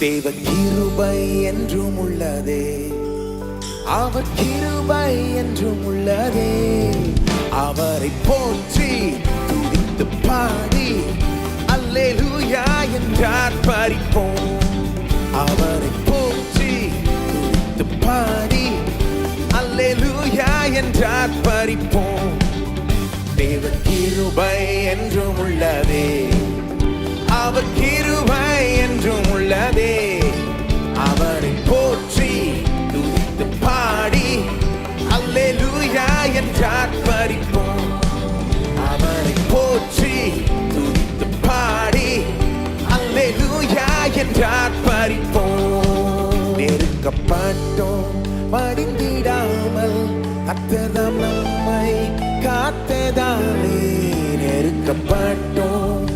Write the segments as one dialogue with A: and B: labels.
A: தேவ கிருபை என்றும் உள்ளதே. அவர் கிருபை என்றும் உள்ளதே. அவரை போற்றி துதித்து பாடி அல்லேலூயா என்றார் பறிப்போம் அவரை போற்றி துதித்து பாடி அல்லேலூயா என்றார் பறிப்போம் தேவ கிருபை என்றும் உள்ளதே. அவர் உள்ளதே. அவரை போற்றி துதித்து பாடி. அல்லே லூயா என்றார் பறிப்போம். அவரை போற்றி துதித்து பாடி. அல்லே லூயா என்றார் பறிப்போம். நெருக்கப்பட்டோம் மடிந்திடாமல். அத்ததம் நம்மை காத்ததாலே நெருக்கப்பட்டோம்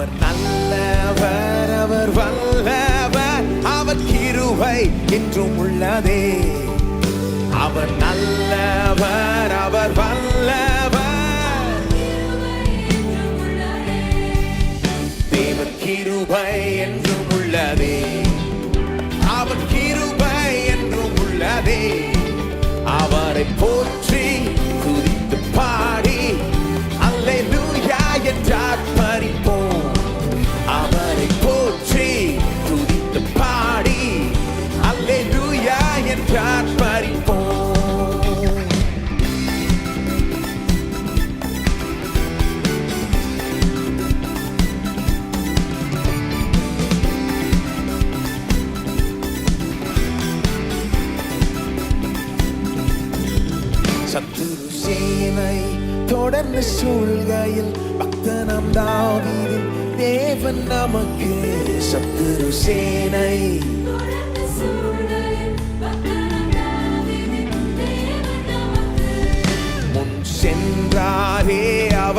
A: அவர் நல்லவர் அவர் வல்லவர். அவர் கிருவை என்றும் உள்ளதே. அவர் நல்லவர் அவர் வல்லவர். தேவன் கிருபை என்றும் உள்ளதே. அவர் கிருபை என்றும் உள்ளதே. சத்துரு சேனை தொடர்ந்து சூழ்கையில் பக்தனம் தாவீதின் தேவன் நமக்கு சத்துரு சேனை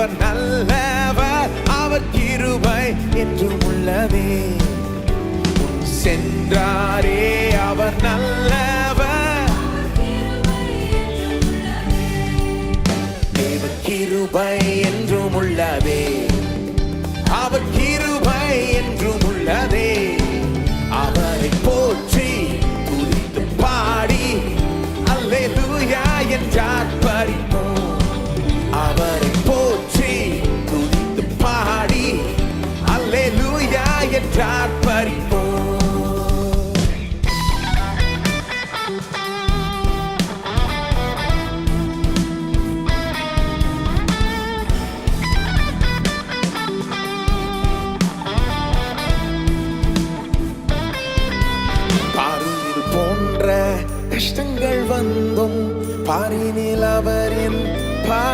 A: அவர் நல்லவர் அவர் கிருபை என்றும் உள்ளதே. முன் சென்றாரே அவர் நல்லவர். தேவ கிருபை என்றும் உள்ளதே.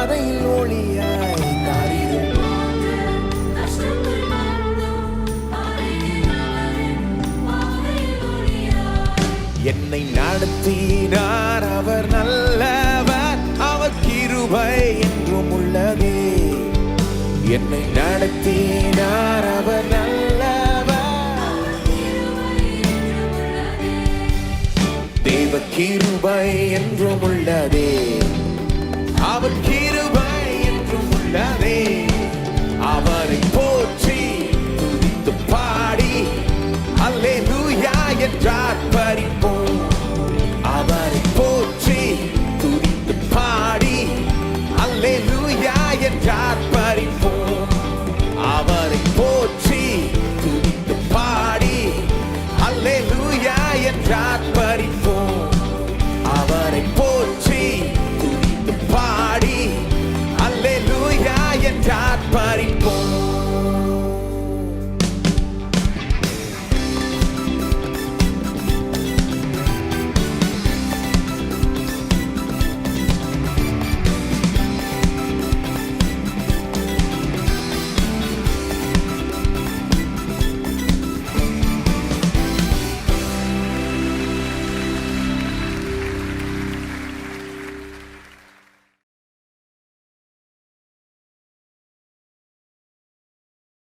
A: பாதையில் ஒளியாய் என்னை நடத்தினார் அவர் நல்லவர். அவர் கிருபை என்றும் உள்ளதே. என்னை நடத்தினார் அவர் நல்லவர். தேவ கிருபை என்றும் உள்ளதே.